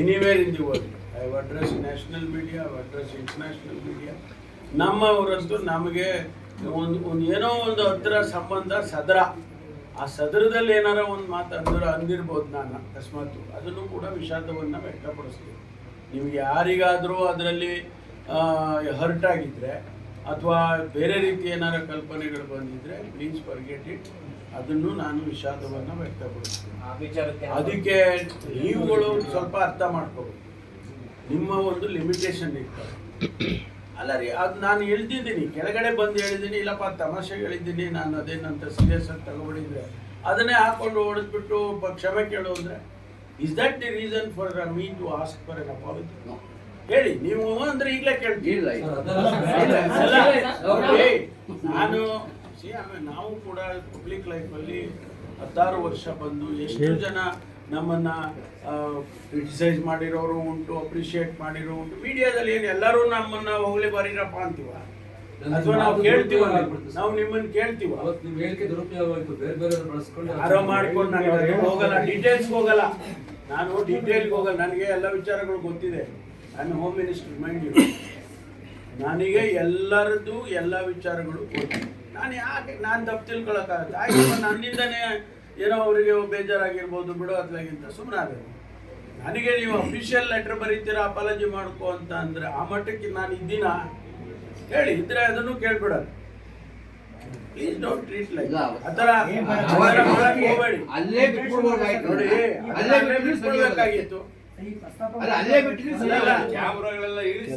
Anywhere in the world I address national media I address international media ನಮ್ಮವರಂತೂ ನಮಗೆ ಒಂದು ಒಂದು ಏನೋ ಒಂದು ಹತ್ತಿರ ಸಂಬಂಧ ಸದರ. ಆ ಸದರದಲ್ಲಿ ಏನಾರ ಒಂದು ಮಾತು ಅಂದ್ರೆ ಅಂದಿರ್ಬೋದು ನಾನು ಅಕಸ್ಮಾತ್. ಅದನ್ನು ಕೂಡ ವಿಷಾದವನ್ನು ವ್ಯಕ್ತಪಡಿಸ್ತೀವಿ ನೀವು ಯಾರಿಗಾದರೂ ಅದರಲ್ಲಿ ಹರ್ಟ್ ಆಗಿದ್ದರೆ ಅಥವಾ ಬೇರೆ ರೀತಿ ಏನಾರ ಕಲ್ಪನೆಗಳು ಬಂದಿದ್ದರೆ ಪ್ಲೀಸ್ ಫರ್ಗೆಟ್ ಇಟ್ ಅದನ್ನು ನಾನು ವಿಷಾದವನ್ನು ವ್ಯಕ್ತಪಡಿಸ್ತೀನಿ. ಅದಕ್ಕೆ ನೀವುಗಳು ಸ್ವಲ್ಪ ಅರ್ಥ ಮಾಡ್ಕೋಬೇಕು. ನಿಮ್ಮ ಒಂದು ಲಿಮಿಟೇಷನ್ ಇರ್ತದೆ. ಅಲ್ಲ ರೀ ಅದು ನಾನು ಹೇಳ್ತಿದ್ದೀನಿ ಕೆಳಗಡೆ ಬಂದು ಹೇಳಿದ್ದೀನಿ ಇಲ್ಲಪ್ಪ ತಮಾಷೆ ಹೇಳಿದ್ದೀನಿ ನಾನು ಅದೇನಂತ ಸೀರಿಯಸ್ ಆಗಿ ತಗೊಂಡಿದ್ರೆ ಅದನ್ನೇ ಹಾಕೊಂಡು ಹೊಡೆದ್ಬಿಟ್ಟು ಕ್ಷಮೆ ಕೇಳು ಅಂದರೆ is that the reason for me to ask for an apology ಹೇಳಿ ನೀವು ಅಂದ್ರೆ ಈಗಲೇ ಇಲ್ಲ, ನಾನು ನಾವು ಕೂಡ ಪಬ್ಲಿಕ್ ಲೈಫಲ್ಲಿ ಹತ್ತಾರು ವರ್ಷ ಬಂದು ಎಷ್ಟು ಜನ ನಮ್ಮನ್ನ ಕ್ರಿಟಿಸೈಸ್ ಮಾಡಿರೋರು ಉಂಟು ಅಪ್ರಿಷಿಯೇಟ್ ಮಾಡಿರೋ ಉಂಟು. ಮೀಡಿಯಾದಲ್ಲಿ ಏನು ಎಲ್ಲರೂ ನಮ್ಮನ್ನ ಹೋಗ್ಲಿ ಬರೀರಪ್ಪ ಅಂತೀವ? ಅಥವಾ ನಾವು ಕೇಳ್ತೀವ ನಾವು ನಿಮ್ಮನ್ನ ಕೇಳ್ತೀವ? ಅವತ್ತು ನಿಮ್ ಹೇಳಿಕೆ ದುರುಪಯೋಗ ಆಯ್ತು ಬೇರೆ ಬೇರೆ ಬಳಸ್ಕೊಂಡು ಯಾರೋ ಮಾಡ್ಕೊಂಡು ನಾನು ಹೋಗಲ್ಲ ಡೀಟೇಲ್ಸ್ ಹೋಗಲ್ಲ. ನಾನು ಡೀಟೇಲ್ಗೆ ಹೋಗಲ್ಲ ನನಗೆ ಎಲ್ಲ ವಿಚಾರಗಳು ಗೊತ್ತಿದೆ. ನಾನು ಹೋಮ್ ಮಿನಿಸ್ಟರ್ ಮೈಂಡ್ ಯು ನನಗೆ ಎಲ್ಲರದ್ದು ಎಲ್ಲ ವಿಚಾರಗಳು ಗೊತ್ತಿದೆ ನಾನು ಯಾಕೆ ನಾನು ತಪ್ಪು ತಿಳ್ಕೊಳಕ್ಕಾಗತ್ತೆ? ಆಯ್ತು ನನ್ನಿಂದನೇ ಏನೋ ಅವರಿಗೆ ಬೇಜಾರಾಗಿರ್ಬೋದು ಬಿಡು ಅದ್ಲಾಗಿಂತ ಸುಮ್ಮನೆ ಆಗಬೇಕು ನನಗೆ ನೀವು ಅಫಿಷಿಯಲ್ ಲೆಟರ್ ಬರೀತೀರಾ ಅಪಾಲಜಿ ಮಾಡ್ಕೋ ಅಂತ ಅಂದ್ರೆ ಆ ಮಟ್ಟಕ್ಕೆ ನಾನು ಇದ್ದೀನ? ಹೇಳಿ ಇದ್ರೆ ಅದನ್ನು ಕೇಳ್ಬಿಡೋದು. Please don't treat like. ಆ ಥರ ಹೋಗ್ಬೇಡಿ. ಅಲ್ಲೇ ನೋಡಿ ಅಲ್ಲೇ ಬಿಟ್ಬಿಡ್ಬೇಕಾಗಿತ್ತು. ಅಲ್ಲ. ಕ್ಯಾಮ್ರಾಗಳೆಲ್ಲ ಇಳಿಸಿ.